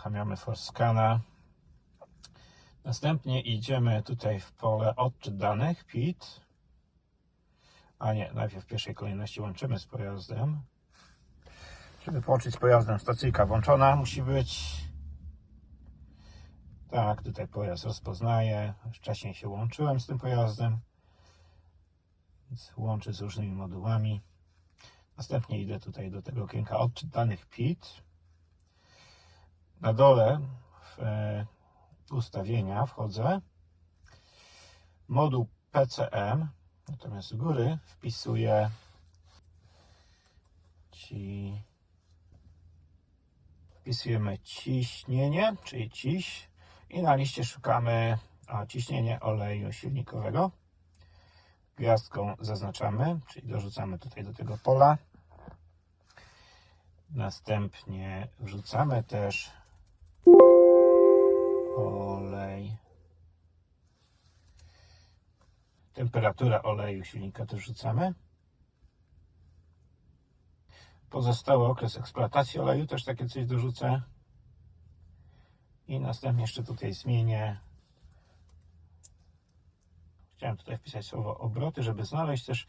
Uruchamiamy Forscana. Następnie idziemy tutaj w pole odczyt danych, PIT. A nie, najpierw w pierwszej kolejności łączymy z pojazdem. Żeby połączyć z pojazdem, stacyjka włączona musi być. Tak, tutaj pojazd rozpoznaje. Wcześniej się łączyłem z tym pojazdem. Więc łączy z różnymi modułami. Następnie idę tutaj do tego okienka odczyt danych PIT. Na dole w e, ustawienia wchodzę. Moduł PCM. Natomiast z góry wpisuję ci wpisujemy ciśnienie, czyli ciś i na liście szukamy ciśnienie oleju silnikowego. Gwiazdką zaznaczamy, czyli dorzucamy tutaj do tego pola. Następnie wrzucamy też Temperaturę oleju silnika też wrzucamy. Pozostały okres eksploatacji oleju też takie coś dorzucę. I następnie jeszcze tutaj zmienię. Chciałem tutaj wpisać słowo obroty, żeby znaleźć też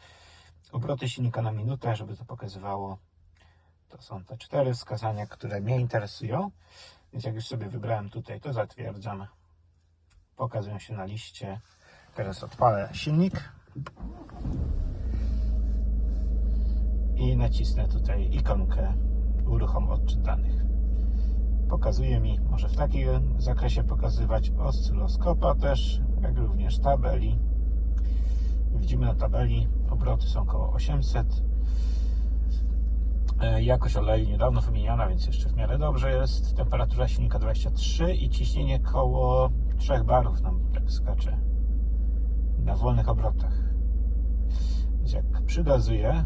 obroty silnika na minutę, żeby to pokazywało. To są te cztery wskazania, które mnie interesują. Więc jak już sobie wybrałem tutaj, to zatwierdzam. Pokazują się na liście. Teraz odpalę silnik. I nacisnę tutaj ikonkę uruchom odczyt danych. Pokazuje mi, może w takim zakresie pokazywać oscyloskopa też, jak również tabeli. Widzimy na tabeli obroty są około 800. E, Jakość oleju niedawno wymieniona, więc jeszcze w miarę dobrze jest. Temperatura silnika 23 i ciśnienie koło 3 barów nam tak skacze na wolnych obrotach. Więc jak przygazuję,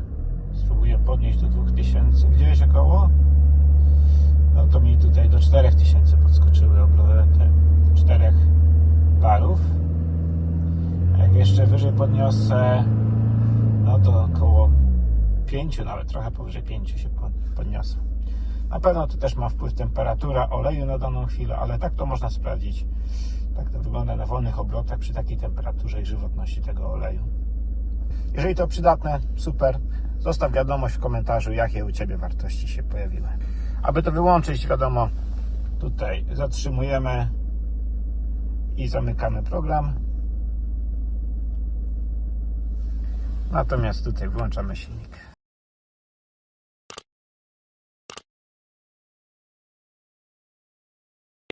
spróbuję podnieść do 2000 gdzieś około, no to mi tutaj do 4000 podskoczyły obroty 4 barów. A jak jeszcze wyżej podniosę, no to około 5, nawet trochę powyżej 5 się pod- podniosę. Na pewno to też ma wpływ temperatura oleju na daną chwilę, ale tak to można sprawdzić. Na wolnych obrotach przy takiej temperaturze i żywotności tego oleju. Jeżeli to przydatne, super. Zostaw wiadomość w komentarzu, jakie u Ciebie wartości się pojawiły. Aby to wyłączyć, wiadomo, tutaj zatrzymujemy i zamykamy program. Natomiast tutaj włączamy silnik.